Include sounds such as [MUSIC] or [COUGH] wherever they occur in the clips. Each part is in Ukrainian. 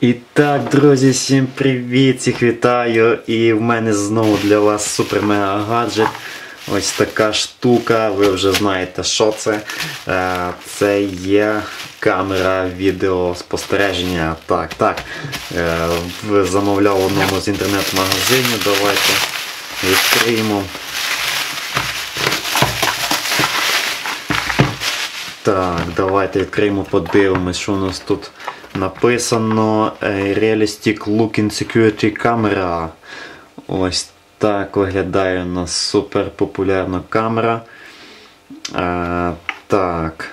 І так, друзі, всім привіт! Всіх вітаю! І в мене знову для вас супер мега гаджет. Ось така штука, ви вже знаєте, що це. Е, Це є камера відеоспостереження. Так, так. Е, Замовляв одному з інтернет-магазинів. Давайте відкриємо. Так, давайте відкриємо, подивимось, що у нас тут написано. Е, Realistic Looking Security Camera. Ось так виглядає у нас супер популярна камера. Е, так.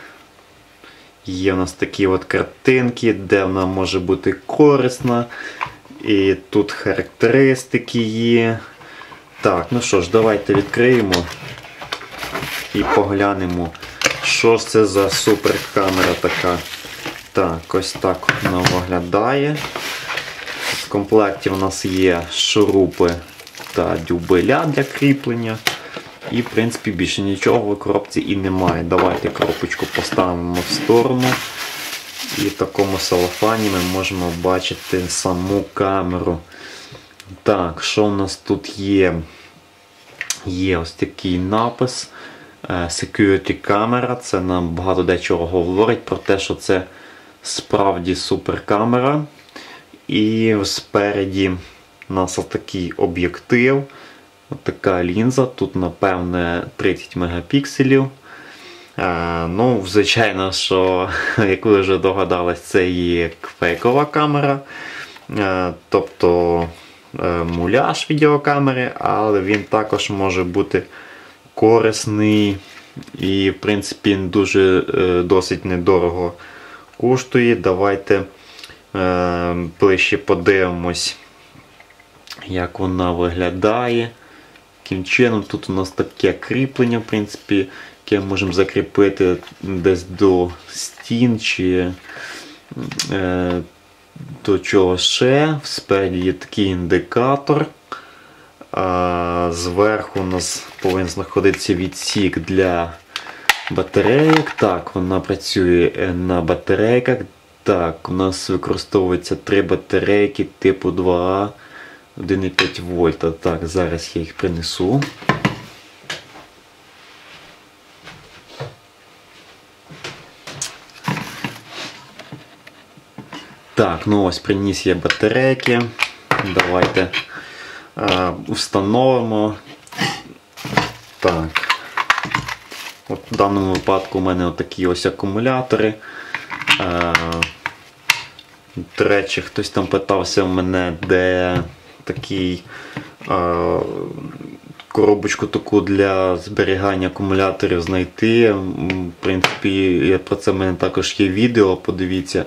Є у нас такі от картинки, де вона може бути корисна. І тут характеристики є. Так, ну що ж, давайте відкриємо і поглянемо, що ж це за суперкамера така. Так, ось так вона виглядає. В комплекті у нас є шурупи та дюбеля для кріплення. І, в принципі, більше нічого в коробці і немає. Давайте коробочку поставимо в сторону. І в такому салофані ми можемо бачити саму камеру. Так, що у нас тут є? Є ось такий напис. е, Security камера. Це нам багато дечого говорить про те, що це справді суперкамера. І спереді у нас такий об'єктив. Така лінза. Тут, напевне, 30 мегапікселів. Е, ну, звичайно, що, [LAUGHS] як ви вже догадались, це є фейкова камера. Е, тобто е, муляж відеокамери, але він також може бути корисний і, в принципі, дуже е, досить недорого коштує. Давайте е, ближче подивимось, як вона виглядає. Яким чином тут у нас таке кріплення, в принципі, яке можемо закріпити десь до стін чи е, до чого ще. Спереді є такий індикатор. Зверху у нас повинен знаходитися відсік для батарейок. Так, вона працює е, на батарейках. Так, у нас використовується три батарейки типу 2А 1,5 вольта. Так, зараз я їх принесу. Так, ну ось приніс я батарейки. Давайте е, встановимо. Так. От в даному випадку у мене такі ось акумулятори. Е, до речі, хтось там питався в мене, де такий е, коробочку таку для зберігання акумуляторів знайти. В принципі, про це в мене також є відео, подивіться.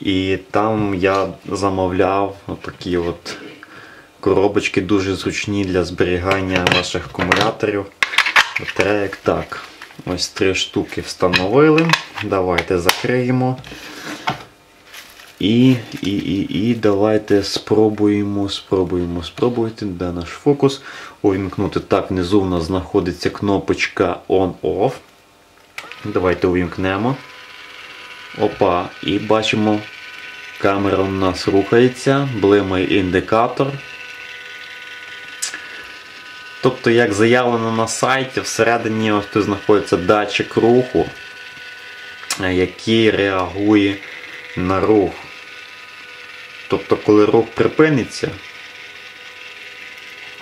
І там я замовляв такі от коробочки дуже зручні для зберігання ваших акумуляторів. Батарейок. Так, ось три штуки встановили. Давайте закриємо. І, і, і, і давайте спробуємо, спробуємо, спробуйте, де наш фокус. Увімкнути. Так, внизу в нас знаходиться кнопочка On-Off. Давайте увімкнемо. Опа, і бачимо, камера у нас рухається, блимає індикатор. Тобто, як заявлено на сайті, всередині ось тут знаходиться датчик руху, е, який реагує на рух. Тобто, коли рух припиниться,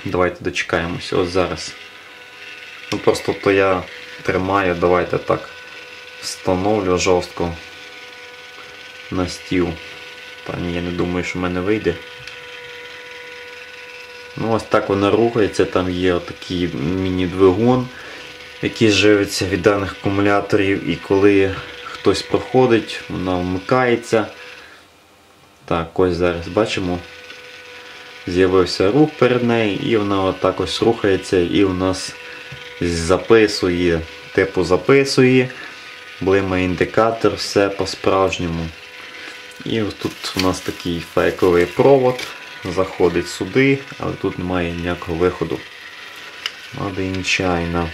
давайте дочекаємося, ось зараз. Ну Просто то я тримаю, давайте так встановлю жорстко на стіл. Та ні, я не думаю, що в мене вийде. Ну ось так вона рухається, там є отакий міні-двигун, який живиться від даних акумуляторів, і коли хтось проходить, вона вмикається. Так, ось зараз бачимо. З'явився рух перед нею і вона отак ось рухається і у нас записує, типу записує, блимає індикатор, все по-справжньому. І тут у нас такий фейковий провод, заходить сюди, але тут немає ніякого виходу. Надзвичайно.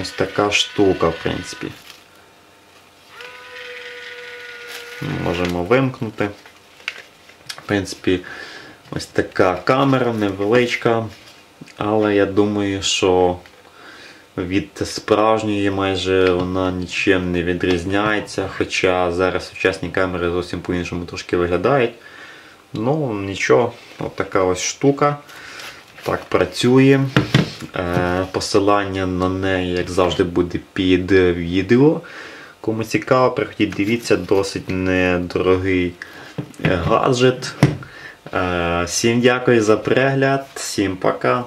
Ось така штука, в принципі. Можемо вимкнути. В принципі, ось така камера невеличка, але я думаю, що від справжньої майже вона нічим не відрізняється, хоча зараз сучасні камери зовсім по-іншому трошки виглядають. Ну, нічого, от така ось штука. Так працює. Е, Посилання на неї, як завжди, буде під відео. Кому цікаво, приходіть, дивіться, досить недорогий е, гаджет. Е, Всім дякую за перегляд, всім пока.